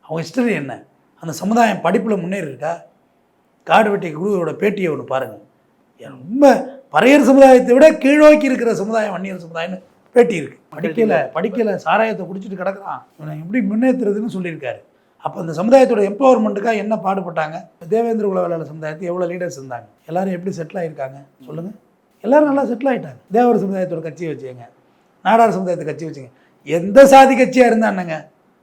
அவங்க ஹிஸ்டரி என்ன? அந்த சமுதாயம் படிப்பில் முன்னேறி இருக்கா காடு வெட்டி குருவோட பேட்டியை ஒன்று பாருங்கள் ரொம்ப பறையர் சமுதாயத்தை விட கீழ்நோக்கி இருக்கிற சமுதாயம் வன்னியர் சமுதாயம்னு பேட்டி இருக்கு. படிக்கல படிக்கல சாராயத்தை குடிச்சிட்டு கிடக்குறான். இவனை எப்படி முன்னேற்றுறதுன்னு சொல்லியிருக்காரு. அப்போ அந்த சமுதாயத்தோட எம்பவர்மெண்ட்டுக்காக என்ன பாடுபட்டாங்க? தேவேந்திர குலவேளாளர் சமுதாயத்தை எவ்வளோ லீடர்ஸ் இருந்தாங்க? எல்லாரும் எப்படி செட்டில் ஆயிருக்காங்க? சொல்லுங்க. எல்லாரும் நல்லா செட்டில் ஆயிட்டாங்க. தேவர் சமுதாயத்தோட கட்சியை வச்சுங்க நாடார் சமுதாயத்தை கட்சி வச்சுங்க எந்த சாதி கட்சியாக இருந்தானுங்க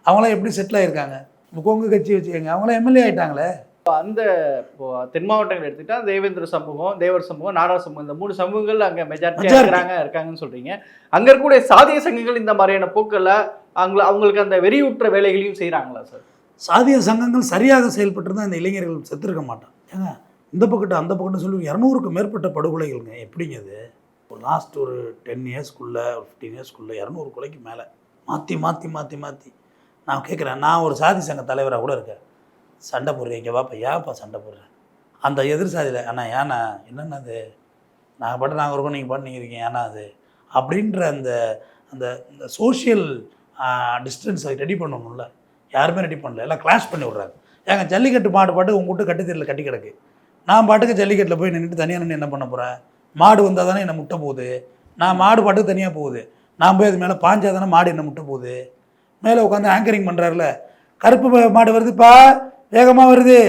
அவங்களாம் எப்படி செட்டில் ஆயிருக்காங்க? இப்போ கொங்கு கட்சி வச்சுக்கோங்க. அவங்களாம் எம்எல்ஏ ஆயிட்டாங்களே. அந்த இப்போ தென் மாவட்டங்கள் எடுத்துக்கிட்டா தேவேந்திர சமூகம் தேவர் சமூகம் நாடார் சமூகம் இந்த மூணு சமூகங்கள் அங்க மெஜாரிட்டியா Majority. இருக்கிறாங்க இருக்காங்கன்னு சொல்றீங்க. அங்க இருக்கக்கூடிய சாதிய சங்கங்கள் இந்த மாதிரியான போக்குல அவங்க அவங்களுக்கு அந்த வெறியூற்ற வேலைகளையும் செய்றாங்களா சார் சாதிய சங்கங்கள் சரியாக செயல்பட்டிருந்தா இந்த இளைஞர்கள் செத்துருக்க மாட்டான் ஏங்க இந்த பக்கத்து அந்த பக்கத்து சொல்லி இரநூறுக்கு மேற்பட்ட படுகொலைகள்ங்க. எப்படிங்க இது? லாஸ்ட் ஒரு டென் இயர்ஸ்க்குள்ளே ஒரு ஃபிஃப்டீன் இயர்ஸ்க்குள்ளே இரநூறு கொலைக்கு மேலே. மாற்றி மாற்றி மாற்றி மாற்றி நான் கேட்குறேன் நான் ஒரு சாதி சங்க தலைவராக கூட இருக்கேன். சண்டை போடுறேன் இங்கே வாப்பா. ஏன்ப்பா சண்டை போடுறேன் அந்த எதிர் சாதியில் அண்ணா ஏண்ணா என்னென்ன அது நாங்கள் பாட்டு நாங்கள் இருக்கோம் நீங்கள் பாட்டு நீங்கள் இருக்கீங்க. ஏன்னா அது அப்படின்ற அந்த அந்த இந்த சோஷியல் டிஸ்டன்ஸை ரெடி பண்ணணும்ல. யாருமே ரெடி பண்ணல. எல்லாம் கிளாஷ் பண்ணி விட்றாங்க. ஏங்க ஜல்லிக்கட்டு மாடு பாட்டு உங்ககிட்ட வீட்டு தெரியல கட்டி கிடக்கு. நான் பாட்டுக்கு ஜல்லிக்கட்டில் போய் நின்றுட்டு தனியாக நின்று என்ன பண்ண போகிறேன் மாடு வந்தால் தானே என்னை முட்டை போகுது? நான் மாடு பாட்டுக்கு தனியாக போகுது. நான் போய் அது மேலே பாஞ்சா தானே மாடு என்ன முட்டை போகுது? மேலே உட்காந்து ஆங்கரிங் பண்ணுறாருல கருப்பு மாடு வருதுப்பா. வேகமாக வருது.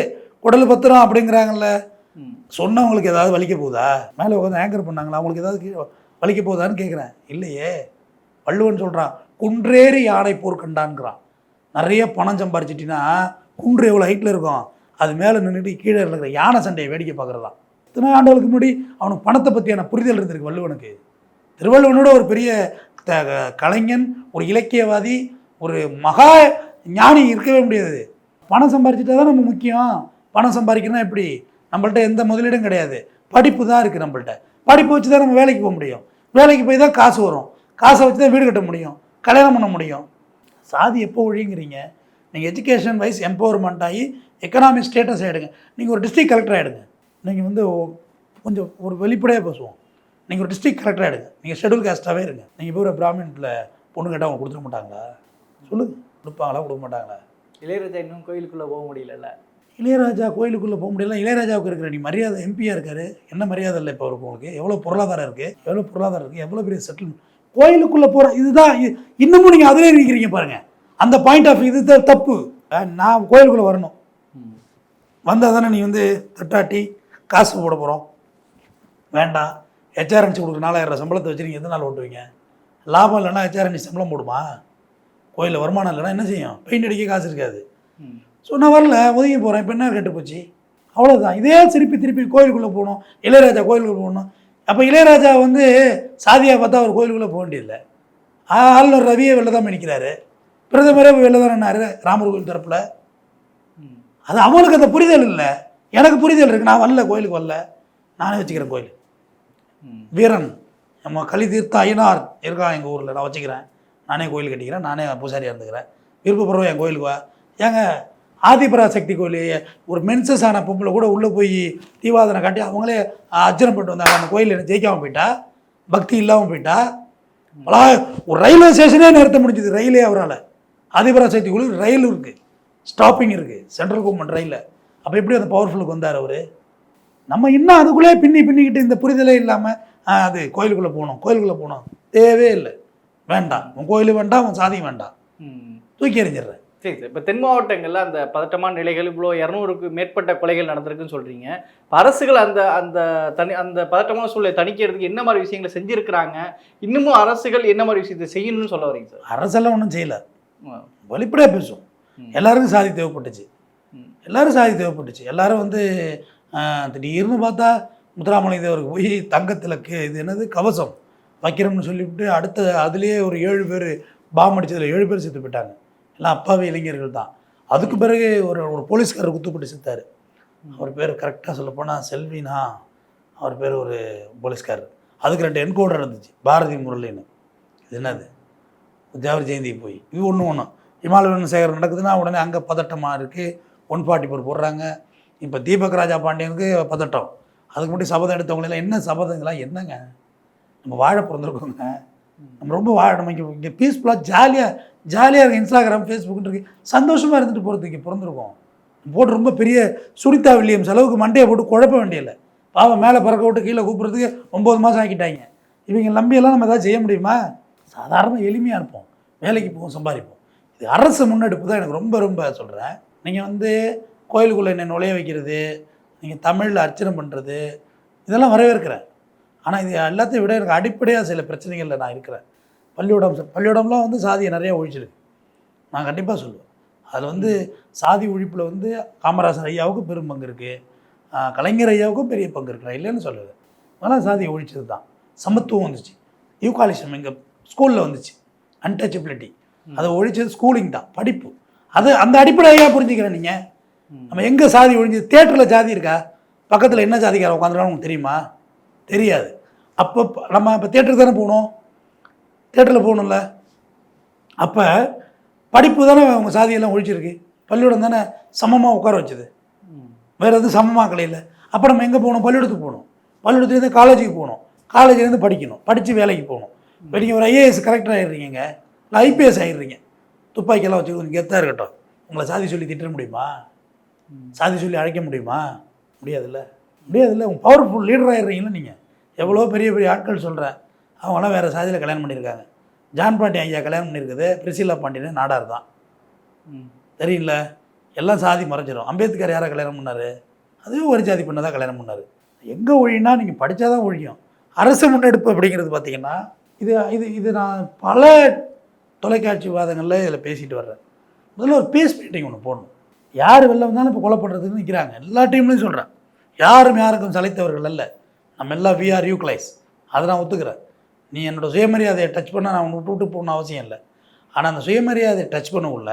உடல் பத்திரம் அப்படிங்கிறாங்கல்ல. சொன்னவங்களுக்கு ஏதாவது வலிக்க போகுதா? மேலே உட்காந்து ஆங்கர் பண்ணாங்களா? அவங்களுக்கு ஏதாவது கீழே வலிக்க போகுதான்னு கேட்குறேன் இல்லையே. வள்ளுவன் சொல்கிறான் குன்றேறி யானை போர் கண்டான்ங்கிறான் நிறைய பணம் சம்பாரிச்சிட்டின்னா குன்று எவ்வளோ ஹைட்டில் இருக்கும்? அது மேலே நின்றுட்டு கீழே இருக்கிற யானை சண்டையை வேடிக்கை பார்க்குறதான். இத்தனை ஆண்டுகளுக்கு முன்னாடி அவனுக்கு பணத்தை பற்றியான புரிதல் இருந்திருக்கு வள்ளுவனுக்கு. திருவள்ளுவனோட ஒரு பெரிய கலைஞன் ஒரு இலக்கியவாதி ஒரு மகா ஞானி இருக்கவே முடியாது. பணம் சம்பாரிச்சிட்டா தான் நம்ம முக்கியம். பணம் சம்பாதிக்கணும் எப்படி? நம்மள்ட்ட எந்த முதலீடும் கிடையாது. படிப்பு தான் இருக்குது நம்மள்ட்ட. படிப்பு வச்சு தான் நம்ம வேலைக்கு போக முடியும். வேலைக்கு போய் தான் காசு வரும். காசை வச்சு தான் வீடு கட்ட முடியும். கல்யாணம் பண்ண முடியும். சாதி எப்போ ஒழிங்கிறீங்க நீங்கள் எஜுகேஷன் வைஸ் எம்பவர்மெண்ட் ஆகி எக்கனாமிக் ஸ்டேட்டஸ் ஆகிடுங்க நீங்கள் ஒரு டிஸ்ட்ரிக்ட் கலெக்டர் ஆகிடுங்க நீங்கள் வந்து கொஞ்சம் ஒரு வெளிப்படையாக பேசுவோம். நீங்கள் ஒரு டிஸ்ட்ரிக்ட் கலெக்டர் ஆகிடுங்க நீங்கள் ஷெடியூல் காஸ்ட்டாகவே இருங்க. நீங்கள் போய் ஒரு பிராமின்ல பொண்ணு கேட்டால் அவங்க கொடுத்துட மாட்டாங்களா? சொல்லுங்கள் கொடுப்பாங்களா? கொடுக்க மாட்டாங்களா? இளையராஜா இன்னும் கோயிலுக்குள்ள போக முடியலல்ல? இளையராஜா கோயிலுக்குள்ளே போக முடியல இளையராஜாவுக்கு இருக்கிற நீ மரியாதை எம்பியாக இருக்காரு. என்ன மரியாதை இல்லை இப்போ இருக்கு உங்களுக்கு? எவ்வளோ பொருளாதாரம் இருக்குது எவ்வளோ பொருளாதாரம் இருக்குது எவ்வளோ பெரிய செட்டில்மெண்ட் கோயிலுக்குள்ளே போகிற இதுதான் இன்னமும் நீங்கள் அதிலே இருக்கிறீங்க பாருங்கள் அந்த பாயிண்ட் ஆஃப் இது தப்பு. நான் கோயிலுக்குள்ளே வரணும். வந்தால் தானே நீ வந்து தட்டாட்டி காசு போட போகிறோம் வேண்டாம். ஹெச்ஆர்என்சி கொடுக்குற நாலாயிரம் சம்பளத்தை வச்சு நீங்கள் எந்த நாள் ஓட்டுவீங்க? லாபம் இல்லைன்னா ஹெச்ஆர்என்சி சம்பளம் போடுமா? கோயிலில் வருமானம் இல்லைன்னா என்ன செய்யும்? பெயிண்ட் அடிக்க காசு இருக்காது. ஸோ நான் வரல ஒதுங்கி போகிறேன் இப்போ என்ன கெட்டு போச்சு? அவ்வளோதான் இதே திருப்பி திருப்பி கோயிலுக்குள்ளே போகணும். இளையராஜா கோயிலுக்குள்ளே போகணும். அப்போ இளையராஜா வந்து சாதியாக பார்த்தா அவர் கோயிலுக்குள்ளே போக வேண்டியதில்லை. ஆளுநர் ரவியே வெளில தான் நிற்கிறாரு பிரதமரே வெளில தான் நின்னாரு ராமர் கோயில் தரப்பில். அது அவனுக்கு அந்த புரிதல் இல்லை. எனக்கு புரிதல் இருக்குது நான் வரல கோயிலுக்கு வரல. நானே வச்சுக்கிறேன் கோயில். வீரன். நம்ம கலி தீர்த்த ஐயனார் இருக்கான் எங்கள் ஊரில்? நான் வச்சுக்கிறேன். நானே கோயில் கட்டிக்கிறேன் நானே பூசாரியாக இருந்துக்கிறேன். விருப்பப்படுறோம் என் கோயிலுக்கு வா. ஏங்க ஆதிபராசக்தி கோயில் ஒரு மென்சஸ் ஆன பொம்பளை கூட உள்ளே போய் தீவாதனை காட்டி அவங்களே அர்ச்சனை பண்ணிட்டு வந்தாங்க. அந்த கோயில் என்ன ஜெயிக்காமல் போயிட்டா? பக்தி இல்லாமல் போயிட்டா? பலா ஒரு ரயில்வே ஸ்டேஷனே நிறுத்த முடிஞ்சது ரயிலே அவரால். ஆதிபராசக்தி கோயில் ரயில் இருக்குது ஸ்டாப்பிங் இருக்குது சென்ட்ரல் கவர்மெண்ட் ரயிலில். அப்போ எப்படி அந்த பவர்ஃபுல்லுக்கு வந்தார் அவர்? நம்ம இன்னும் அதுக்குள்ளே பின்னி பின்னிக்கிட்டு இந்த புரிதலே இல்லாமல் அது கோயிலுக்குள்ளே போகணும் கோயிலுக்குள்ளே போகணும். தேவையே இல்லை. வேண்டாம் உன் கோயில் வேண்டாம் உன் சாதியும் வேண்டாம் ம். தூக்கி எறிஞ்சிடுறேன். சரி சார். இப்போ தென் மாவட்டங்களில் அந்த பதட்டமான நிலைகள் இவ்வளோ இரநூறுக்கு மேற்பட்ட கொலைகள் நடந்திருக்குன்னு சொல்கிறீங்க அரசுகள் அந்த அந்த தனி அந்த பதட்டமான சூழலை தணிக்கிறதுக்கு என்ன மாதிரி விஷயங்களை செஞ்சுருக்கிறாங்க? இன்னமும் அரசுகள் என்ன மாதிரி விஷயத்தை செய்யணும்னு சொல்ல வரீங்க சார்? அரசெல்லாம் ஒன்றும் செய்யலை. வெளிப்படையாக பேசும். எல்லாருக்கும் சாதி தேவைப்பட்டுச்சு. எல்லாரும் சாதி தேவைப்பட்டுச்சு. எல்லாரும் வந்து திடீர்னு பார்த்தா முத்துராமலிங்க தேவருக்கு போய் தங்கத்தில் கே இது என்னது கவசம். வைக்கிறோம்னு சொல்லிவிட்டு அடுத்த அதுலேயே ஒரு ஏழு பேர் பாம் அடித்ததில் ஏழு பேர் செத்து போயிட்டாங்க. எல்லாம் அப்பாவே இளைஞர்கள் தான். அதுக்கு பிறகு ஒரு ஒரு போலீஸ்காரர் குத்துப்பட்டு செத்தார். அவர் பேர் கரெக்டாக சொல்லப்போனால் செல்வினா அவர் பேர் ஒரு போலீஸ்காரர். அதுக்கு ரெண்டு என்கவுண்டர் இருந்துச்சு பாரதி முரளின்னு. இது என்னது? தேவர் ஜெயந்தி போய். இது ஒன்று ஒன்று இமாலயன் சேகர் நடக்குதுன்னா உடனே அங்கே பதட்டமாக இருக்குது ஒன் ஃபார்ட்டி ஃபோர் போடுறாங்க. இப்போ தீபக் ராஜா பாண்டியனுக்கு பதட்டம். அதுக்கு மட்டும் சபதம் எடுத்தவங்களெல்லாம் என்ன சபதங்களாம் என்னங்க? நம்ம வாழ பிறந்திருக்கோங்க. நம்ம ரொம்ப வாழ நம்ம இங்கே இங்கே பீஸ்ஃபுல்லாக ஜாலியாக ஜாலியாக இருக்கு. இன்ஸ்டாகிராம் ஃபேஸ்புக்னு இருக்குது சந்தோஷமாக இருந்துட்டு போகிறதுக்கு இங்கே பிறந்திருக்கோம். போட்டு ரொம்ப பெரிய சுனிதா வில்லியம்ஸ் அளவுக்கு மண்டையை போட்டு குழப்ப வேண்டியதில்லை. பாவம் மேலே பறக்க விட்டு கீழே கூப்பிட்றதுக்கு ஒம்பது மாதம் ஆக்கிட்டாங்க. இவங்க நம்பியெல்லாம் நம்ம ஏதாவது செய்ய முடியுமா? சாதாரண எளிமையாக இருப்போம். வேலைக்கு போவோம் சம்பாதிப்போம். இது அரசு முன்னெடுப்பு தான் எனக்கு ரொம்ப ரொம்ப சொல்கிறேன் நீங்கள் வந்து கோயிலுக்குள்ளே என்னை நுழைய வைக்கிறது நீங்கள் தமிழில் அர்ச்சனை பண்ணுறது இதெல்லாம் வரவேற்கிறேன். ஆனால் இது எல்லாத்தையும் விட எனக்கு அடிப்படையாக சில பிரச்சனைகளில் நான் இருக்கிறேன். பள்ளிக்கூடம் பள்ளிக்கூடம்லாம் வந்து சாதியை நிறைய ஒழிச்சிருக்கு. நான் கண்டிப்பாக சொல்லுவேன். அதில் வந்து சாதி ஒழிப்பில் வந்து காமராசர் ஐயாவுக்கு பெரும் பங்கு இருக்குது கலைஞர் ஐயாவுக்கும் பெரிய பங்கு இருக்கு. இல்லைன்னு சொல்லுவேன் அதெல்லாம் சாதியை ஒழிச்சது தான். சமத்துவம் வந்துச்சு. ஈக்குவாலிசம் எங்கள் ஸ்கூலில் வந்துச்சு. அன்டச்சபிலிட்டி அதை ஒழிச்சது ஸ்கூலிங் தான். படிப்பு. அது அந்த அடிப்படையாக புரிஞ்சுக்கிறேன் நீங்கள் நம்ம எங்கே சாதி ஒழிஞ்சது? தேட்டரில் ஜாதி இருக்கா? பக்கத்தில் என்ன ஜாதிக்கார உட்காந்துருக்கான்னு உங்களுக்கு தெரியுமா? தெரியாது. அப்போ நம்ம இப்போ தேட்டருக்கு தானே போகணும்? தேட்டரில் போகணும்ல. அப்போ படிப்பு தானே அவங்க சாதியெல்லாம் ஒழிச்சிருக்கு. பள்ளிக்கூடம் தானே சமமாக உட்கார வச்சது. வேறு எதுவும் சமமாக கிடையாது அப்போ நம்ம எங்கே போகணும்? பள்ளிக்கூடத்துக்கு போகணும். பள்ளிக்கூடத்துலேருந்து காலேஜுக்கு போகணும். காலேஜ்லேருந்து படிக்கணும். படித்து வேலைக்கு போகணும். இப்போ நீங்கள் ஒரு ஐஏஎஸ் கரெக்டர் ஆகிடுறீங்க இல்லை ஐபிஎஸ் ஆகிடுறீங்க துப்பாக்கியெல்லாம் வச்சு கொஞ்சம் கெத்தாக இருக்கட்டும். உங்களை சாதி சொல்லி திட்ட முடியுமா? சாதி சொல்லி அழைக்க முடியுமா? முடியாதுல்ல. முடியாதுல்ல உங்க பவர்ஃபுல் லீடர் ஆகிடுறீங்களா நீங்கள் எவ்வளோ பெரிய பெரிய ஆட்கள் சொல்கிறேன் அவங்களாம் வேறு சாதியில் கல்யாணம் பண்ணியிருக்காங்க. ஜான் பாண்டியன் ஐயா கல்யாணம் பண்ணியிருக்குது பிரிசிலா பாண்டியன் நாடார் தான். தெரியல எல்லாம் சாதி மறைஞ்சிரும். அம்பேத்கர் யாரை கல்யாணம் பண்ணார்? அதுவும் ஒரு ஜாதி பண்ண தான் கல்யாணம் பண்ணார். எங்கே ஒழினா நீங்கள் படித்தா தான் ஒழியும். அரசு முன்னெடுப்பு அப்படிங்கிறது பார்த்தீங்கன்னா இது இது இது நான் பல தொலைக்காட்சி விவாதங்களில் இதில் பேசிட்டு வர்றேன். முதல்ல ஒரு பேஸ் மீட்டிங் ஒன்று போடணும். யார் வெளில வந்தாலும் இப்போ கொலை பண்ணுறதுன்னு நிற்கிறாங்க எல்லா டீம்லையும் சொல்கிறேன் யாரும் யாருக்கும் சளைத்தவர்கள் அல்ல. நம்ம எல்லாம் விஆர் யூக்ளைஸ் அதை நான் ஒத்துக்கிறேன். நீ என்னோடய சுயமரியாதையை டச் பண்ண நான் உன்னை விட்டு விட்டு போகணும் அவசியம் இல்லை. ஆனால் அந்த சுயமரியாதையை டச் பண்ணக்குள்ள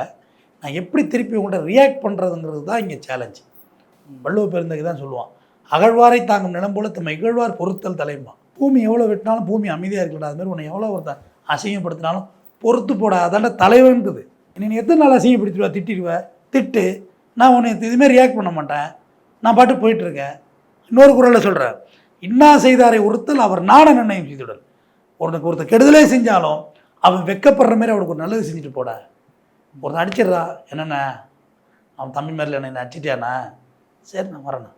நான் எப்படி திருப்பி உங்கள்கிட்ட ரியாக்ட் பண்ணுறதுங்கிறது தான் இங்கே சேலஞ்சு வள்ளுவ பெருந்தகை தான் சொல்லுவான். அகழ்வாரை தாங்கும் நிலம் போல தம்மை இகழ்வார் பொறுத்தல் தலைமா பூமி எவ்வளோ வெட்டினாலும் பூமி அமைதியாக இருக்கல அது மாதிரி உன்னை எவ்வளோ ஒருத்தன் அசிங்கப்படுத்தினாலும் பொறுத்து போட அதாண்ட தலைவன்குது. நீ எத்தனை நாள் அசிங்கப்படுத்திடுவா திட்டிடுவ திட்டு நான் உன்னை இதுமாரி ரியாக்ட் பண்ண மாட்டேன். நான் பாட்டு போயிட்டுருக்கேன். இன்னொரு குரலில் சொல்கிறேன் இன்னா செய்தாரை ஒருத்தல் அவர் நாட நிர்ணயம் செய்துடல் ஒருத்தனுக்கு ஒருத்தர் கெடுதலே செஞ்சாலும் அவன் வெக்கப்படுற மாதிரி அவனுக்கு ஒரு நல்லது செஞ்சுட்டு போட. ஒருத்தன் அடிச்சிடுறா என்னண்ணே? அவன் தம்பி மாதிரில என்ன அடிச்சிட்டியாண்ணா? சரி நான் வரணும்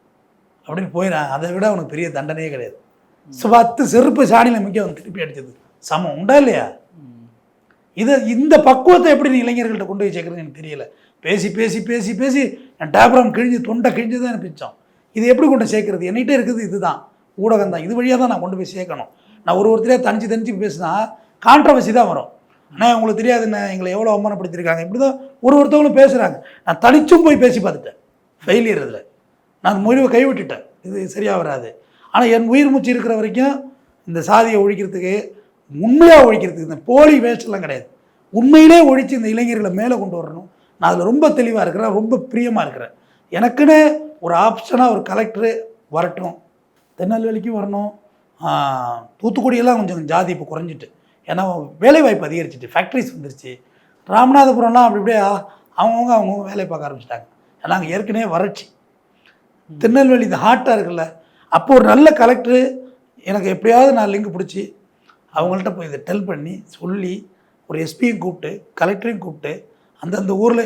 அப்படின்னு போயிடான் அதை விட அவனுக்கு பெரிய தண்டனையே கிடையாது. ஸோ பத்து செருப்பு சாணியில் முக்கிய அவன் திருப்பி அடித்தது சமம் உண்டா இல்லையா? இது இந்த பக்குவத்தை எப்படி நீ இளைஞர்கள்ட்ட கொண்டு போய் சேர்க்குறதுன்னு எனக்கு தெரியல. பேசி பேசி பேசி பேசி என் டேப்ராம் கிழிஞ்சு தொண்டை கிழிஞ்சு தான் எனக்கு பிச்சம் இது எப்படி கொண்டு சேர்க்கறது? என்கிட்ட இருக்குது இதுதான். ஊடகம் தான் இது வழியாக தான் நான் கொண்டு போய் சேர்க்கணும். நான் ஒரு ஒருத்தரே தனிச்சு தனிச்சு பேசினா கான்ட்ரவர்சி தான் வரும். ஆனால் உங்களுக்கு தெரியாது என்ன? எங்களை எவ்வளோ அவமானப்படுத்தியிருக்காங்க? இப்படி தான் ஒரு ஒருத்தவங்களும் பேசுகிறாங்க நான் தனிச்சும் போய் பேசி பார்த்துட்டேன். ஃபெயிலியர் இதில். நான் முடிவை கைவிட்டுட்டேன். இது சரியாக வராது. ஆனால் என் உயிர் மூச்சு இருக்கிற வரைக்கும் இந்த சாதியை ஒழிக்கிறதுக்கு உண்மையாக ஒழிக்கிறதுக்கு இந்த போலி வேஸ்ட்லாம் கிடையாது. உண்மையிலே ஒழித்து இந்த இளைஞர்களை மேலே கொண்டு வரணும். நான் அதில் ரொம்ப தெளிவாக இருக்கிறேன் ரொம்ப பிரியமாக இருக்கிறேன். எனக்குன்னு ஒரு ஆப்ஷனாக ஒரு கலெக்டரு வரட்டும். திருநெல்வேலிக்கும் வரணும். தூத்துக்குடியெல்லாம் கொஞ்சம் ஜாதி இப்போ குறைஞ்சிட்டு. ஏன்னா வேலைவாய்ப்பு அதிகரிச்சிட்டு ஃபேக்ட்ரிஸ் வந்துருச்சு. ராமநாதபுரம்லாம் அப்படி அப்படியே அவங்கவுங்க அவங்கவுங்க வேலையை பார்க்க ஆரம்பிச்சிட்டாங்க. ஏன்னா அங்கே ஏற்கனவே வறட்சி. திருநெல்வேலி இந்த ஹாட்டாக இருக்குல்ல அப்போ ஒரு நல்ல கலெக்டரு எனக்கு எப்படியாவது நான் லிங்க் பிடிச்சி அவங்கள்ட்ட போய் இதை டெல் பண்ணி சொல்லி ஒரு எஸ்பியும் கூப்பிட்டு கலெக்டரையும் கூப்பிட்டு அந்தந்த ஊரில்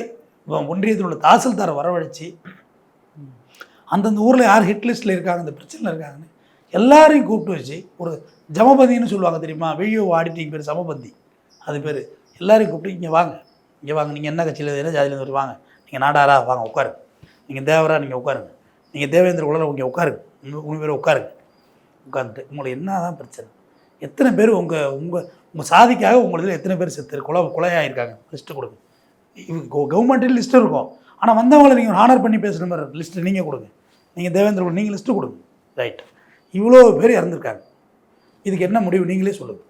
ஒன்றியத்தில் உள்ள தாசில்தாரை வரவழைச்சி அந்தந்த ஊரில் யார் ஹிட் லிஸ்ட்டில் இருக்காங்க இந்த பிரச்சனையில் இருக்காங்கன்னு எல்லாரையும் கூப்பிட்டு வச்சு ஒரு ஜமபந்தின்னு சொல்லுவாங்க தெரியுமா? வீடியோ ஆடிட்டிங் பேர் சமபந்தி அது பேர். எல்லாரையும் கூப்பிட்டு இங்கே வாங்க. இங்கே வாங்க. நீங்கள் என்ன கட்சியில் என்ன ஜாதியிலேருந்து வாங்க நீங்கள் நாடாரா? வாங்க உட்காருங்க. நீங்கள் தேவரா? நீங்கள் உட்காருங்க. நீங்கள் தேவேந்திர குலர் இங்கே உட்காருங்க. உங்கள் பேர் உட்காருங்க. உட்காந்துட்டு உங்களை என்ன தான் பிரச்சனை? எத்தனை பேர் உங்கள் உங்கள் உங்கள் சாதிக்காக உங்களதில் எத்தனை பேர் செத்து கொலை கொலையாயிருக்காங்க? லிஸ்ட்டு கொடுங்க. கவர்மெண்ட்டில் லிஸ்ட்டு இருக்கும். ஆனால் வந்தவங்களை நீங்கள் ஹானர் பண்ணி பேசுகிற மாதிரி லிஸ்ட்டு நீங்கள் கொடுங்க. நீங்கள் தேவேந்திர நீங்கள் லிஸ்ட்டு கொடுங்க. ரைட் இவ்வளோ பேர் இறந்துருக்காங்க. இதுக்கு என்ன முடிவு? நீங்களே சொல்லுங்கள்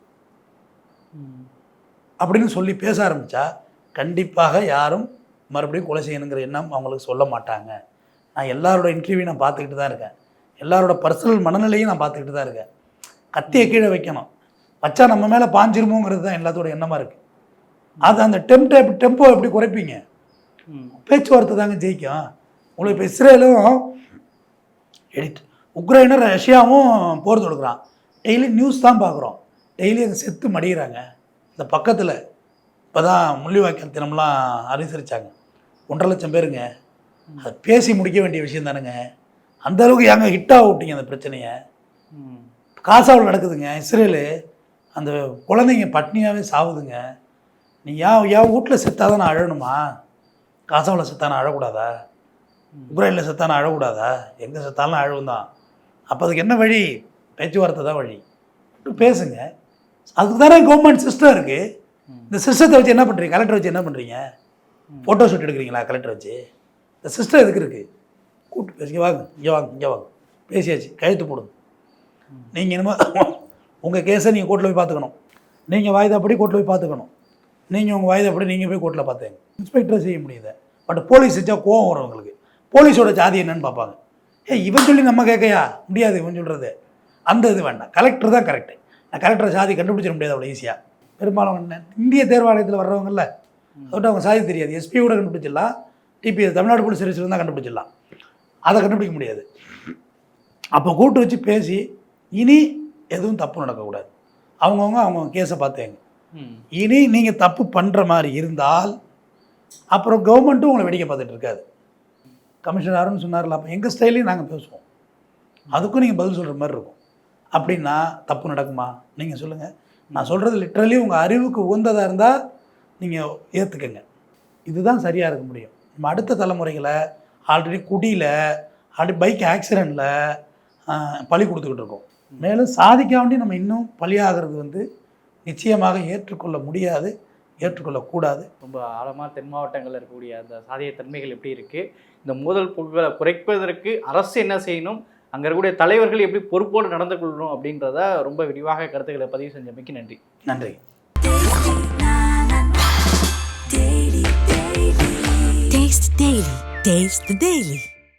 அப்படின்னு சொல்லி பேச ஆரம்பித்தா கண்டிப்பாக யாரும் மறுபடியும் கொலை செய்யணுங்கிற எண்ணம் அவங்களுக்கு சொல்ல மாட்டாங்க. நான் எல்லாரோட இன்டர்வியூ நான் பார்த்துக்கிட்டு தான் இருக்கேன். எல்லாரோட பர்சனல் மனநிலையும் நான் பார்த்துக்கிட்டு தான் இருக்கேன். கத்தியை கீழே வைக்கணும். வச்சா நம்ம மேலே பாஞ்சிருமோங்கிறது தான் எல்லாத்தோட எண்ணமாக இருக்குது அது அந்த டெம்ட்டை டெம்போ எப்படி குறைப்பீங்க. பேச்சுவார்த்தை தாங்க ஜெயிக்கும். உங்களுக்கு இப்போ இஸ்ரேலும் எடிட் உக்ரைனும் ரஷ்யாவும் போர் தொடுக்குறான். டெய்லி நியூஸ் தான் பார்க்குறோம். டெய்லி அங்கே செத்து மடிகிறாங்க இந்த பக்கத்தில் இப்போ தான் முள்ளிவாய்க்கால் தினம்லாம் அனுசரித்தாங்க ஒன்றரை லட்சம் பேருங்க. அது பேசி முடிக்க வேண்டிய விஷயம் தானுங்க. அந்த அளவுக்கு ஏங்க ஹிட்டாக விட்டீங்க அந்த பிரச்சனையை. காசாவில் நடக்குதுங்க. இஸ்ரேலு அந்த குழந்தைங்க பட்னியாகவே சாவுதுங்க. நீ ஏன் என் வீட்டில் செத்தாக நான் அழணுமா? காசாவில் செத்தா நான் அழக்கூடாதா? உக்ரைனில் செத்தா நான் அழக்கூடாதா? எங்கே செத்தாலும் அழுவும் தான் அப்போ அதுக்கு என்ன வழி? பேச்சுவார்த்தை தான் வழி. பேசுங்க. அதுக்கு தானே கவர்மெண்ட் சிஸ்டம் இருக்குது இந்த சிஸ்டத்தை வச்சு என்ன பண்ணுறீங்க கலெக்டர் வச்சு என்ன பண்ணுறீங்க ஃபோட்டோ ஷூட் எடுக்கிறீங்களா கலெக்டர் வச்சு? இந்த சிஸ்டம் எதுக்கு இருக்குது கூப்பிட்டு பேசுங்க வாங்க. இங்கே வாங்க இங்கே வாங்க. பேசியாச்சு. கழுத்து போடுங்க. நீங்கள் என்னமோ உங்கள் கேஸை நீங்கள் கோர்ட்டில் போய் பார்த்துக்கணும். நீங்கள் வாய்தாப்படி கோர்ட்டில் போய் பார்த்துக்கணும். நீங்கள் உங்கள் வாய்தாப்படி நீங்கள் போய் கோர்ட்டில் பார்த்துங்க இன்ஸ்பெக்டர் செய்ய முடியுது பட் போலீஸ் செஞ்சால் கோவம் வரும் உங்களுக்கு. போலீஸோட ஜாதி என்னன்னு பார்ப்பாங்க. ஏய் இவன் சொல்லி நம்ம கேட்கையா? முடியாது இவன் சொல்கிறது அந்த இது வேண்டாம். கலெக்டர் தான் கரெக்டு நான் கலெக்டரை சாதி கண்டுபிடிச்சிட முடியாது அவ்வளோ ஈஸியாக பெரும்பாலும் என்ன? இந்திய தேர்வாலயத்தில் வர்றவங்கல்ல அதோட அவங்க சாதி தெரியாது. எஸ்பி கூட கண்டுபிடிச்சிடலாம். டிபிஎஸ் தமிழ்நாடு போலீஸ் சர்வீஸில் தான் கண்டுபிடிச்சிடலாம். அதை கண்டுபிடிக்க முடியாது. அப்போ கூட்டு வச்சு பேசி இனி எதுவும் தப்பு நடக்கக்கூடாது. அவங்கவுங்க அவங்க கேஸை பார்த்தேங்க இனி நீங்கள் தப்பு பண்ணுற மாதிரி இருந்தால் அப்புறம் கவர்மெண்ட்டும் உங்களை வேடிக்கை பார்த்துட்டு இருக்காது. கமிஷனர் அருண் சொன்னார்ல அப்போ எங்கள் ஸ்டைலையும் நாங்கள் பேசுவோம். அதுக்கும் நீங்கள் பதில் சொல்கிற மாதிரி இருக்கும். அப்படின்னா தப்பு நடக்குமா? நீங்கள் சொல்லுங்கள் நான் சொல்கிறது லிட்ரலி உங்கள் அறிவுக்கு உகந்ததாக இருந்தால் நீங்கள் ஏற்றுக்கங்க இதுதான் சரியாக இருக்க முடியும். நம்ம அடுத்த தலைமுறைகளை ஆல்ரெடி குடியில் ஆல்ரெடி பைக் ஆக்சிடெண்ட்டில் பழி கொடுத்துக்கிட்டு இருக்கோம். மேலும் சாதிக்க வேண்டி நம்ம இன்னும் பலியாகிறது வந்து நிச்சயமாக ஏற்றுக்கொள்ள முடியாது ஏற்றுக்கொள்ளக்கூடாது ரொம்ப ஆழமாக தென் மாவட்டங்களில் இருக்கக்கூடிய அந்த சாதிய தன்மைகள் எப்படி இருக்குது இந்த மோதல் போக்குகளை குறைப்பதற்கு அரசு என்ன செய்யணும் அங்கே இருக்கக்கூடிய தலைவர்கள் எப்படி பொறுப்போடு நடந்து கொள்ளணும் அப்படின்றத ரொம்ப விரிவாக கருத்துக்களை பதிவு செஞ்சமைக்கு நன்றி நன்றி Taste Daily. Taste the Daily.